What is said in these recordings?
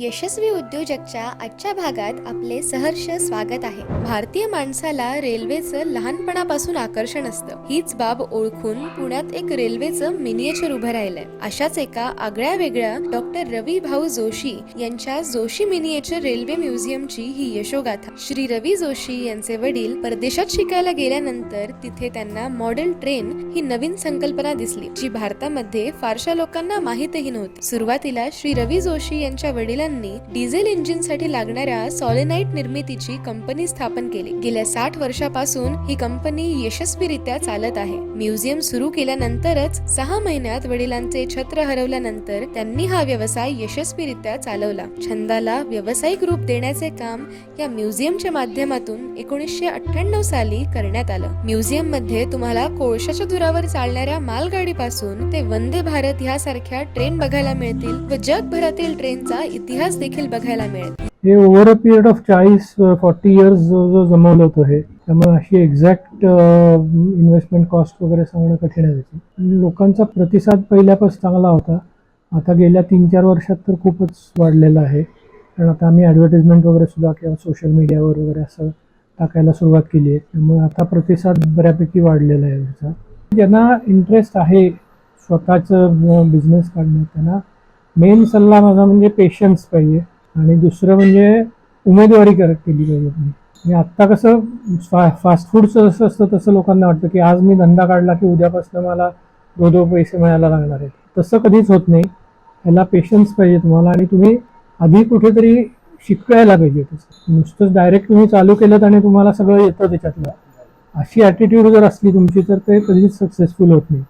यशस्वी उद्योजकच्या आजच्या भागात आपले सहर्ष स्वागत आहे. भारतीय माणसाला रेल्वेचं लहानपणापासून आकर्षण असतं. हीच बाब ओळखून पुण्यात एक रेल्वेचं मिनिएचर उभं राहिलंय. अशाच एका आगळ्या वेगळ्या डॉक्टर रवी भाऊ जोशी यांच्या जोशी मिनिएचर रेल्वे म्युझियमची ही यशोगाथा. श्री रवी जोशी यांचे वडील परदेशात शिकायला गेल्यानंतर तिथे त्यांना मॉडेल ट्रेन ही नवीन संकल्पना दिसली जी भारतामध्ये फारशा लोकांना माहीतही नव्हती. सुरुवातीला श्री रवी जोशी यांच्या वडिलांनी डिझेल इंजिनसाठी लागणाऱ्या सॉलिनाईट निर्मितीची कंपनी स्थापन केली. गेल्या साठ वर्षापासून ही कंपनी यशस्वीरित्या चालत आहे. म्युझियम सुरू केल्यानंतरच सहा महिन्यात वडिलांचे छत्र हरवल्यानंतर त्यांनी हा व्यवसाय यशस्वीरित्या चालवला. छंदाला व्यावसायिक रूप देण्याचे काम या म्युझियमच्या माध्यमातून एकोणीसशे अठ्ठ्याण्णव साली करण्यात आलं. म्युझियममध्ये तुम्हाला कोळशाच्या धुरावर चालणाऱ्या मालगाडीपासून ते वंदे भारत ह्यासारख्या ट्रेन बघायला मिळतील व जगभरातील ट्रेनचा इतिहास देखील बघायला मिळेल. हे ओव्हर अ पिरियड ऑफ चाळीस फॉर्टी इयर्स जो जो जमवलं होतं हे त्यामुळे अशी एक्झॅक्ट इन्व्हेस्टमेंट कॉस्ट वगैरे सांगणं कठीण आहे त्याची. लोकांचा प्रतिसाद पहिल्यापासून चांगला होता. आता गेल्या तीन चार वर्षात तर खूपच वाढलेला आहे. कारण आता आम्ही ॲडव्हर्टिजमेंट वगैरे सुद्धा किंवा सोशल मीडियावर वगैरे असं टाकायला सुरुवात केली आहे. त्यामुळे आता प्रतिसाद बऱ्यापैकी वाढलेला आहे त्याचा. ज्यांना इंटरेस्ट आहे स्वतःचं बिझनेस काढण्यात त्यांना मेन सल्ला माझा म्हणजे पेशन्स पाहिजे. आणि दुसरं म्हणजे उमेदवारी कर केली पाहिजे तुम्ही. आत्ता कसं फा फास्ट फूडचं जसं असतं तसं लोकांना वाटतं की आज मी धंदा काढला की उद्यापासून मला दो दो पैसे मिळायला लागणार आहेत. तसं कधीच होत नाही. ह्याला पेशन्स पाहिजे तुम्हाला आणि तुम्ही आधी कुठेतरी शिकायला पाहिजे तसं. नुसतंच डायरेक्ट तुम्ही चालू केलं आणि तुम्हाला सगळं येतं त्याच्यातलं. अशी ॲटिट्यूड जर असली तुमची तर ते कधीच सक्सेसफुल होत नाही.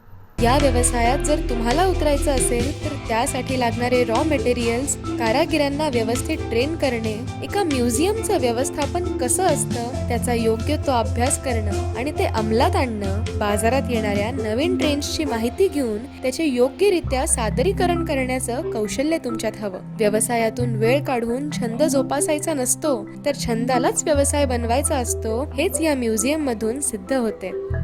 या व्यवसायात जर तुम्हाला उतरायचं असेल तर त्यासाठी लागणारे रॉ मटेरियल्स कारागिरांना व्यवस्थित ट्रेन करणे एका म्युझियमचं व्यवस्थापन कसं असतं त्याचा योग्य तो अभ्यास करणं आणि ते अंमलात आणणं बाजारात येणाऱ्या नवीन ट्रेंड्सची माहिती घेऊन त्याचे योग्यरित्या सादरीकरण करण्याचं कौशल्य तुमच्यात हवं. व्यवसायातून वेळ काढून छंद जोपासायचा नसतो तर छंदालाच व्यवसाय बनवायचा असतो हेच या म्युझियम मधून सिद्ध होते.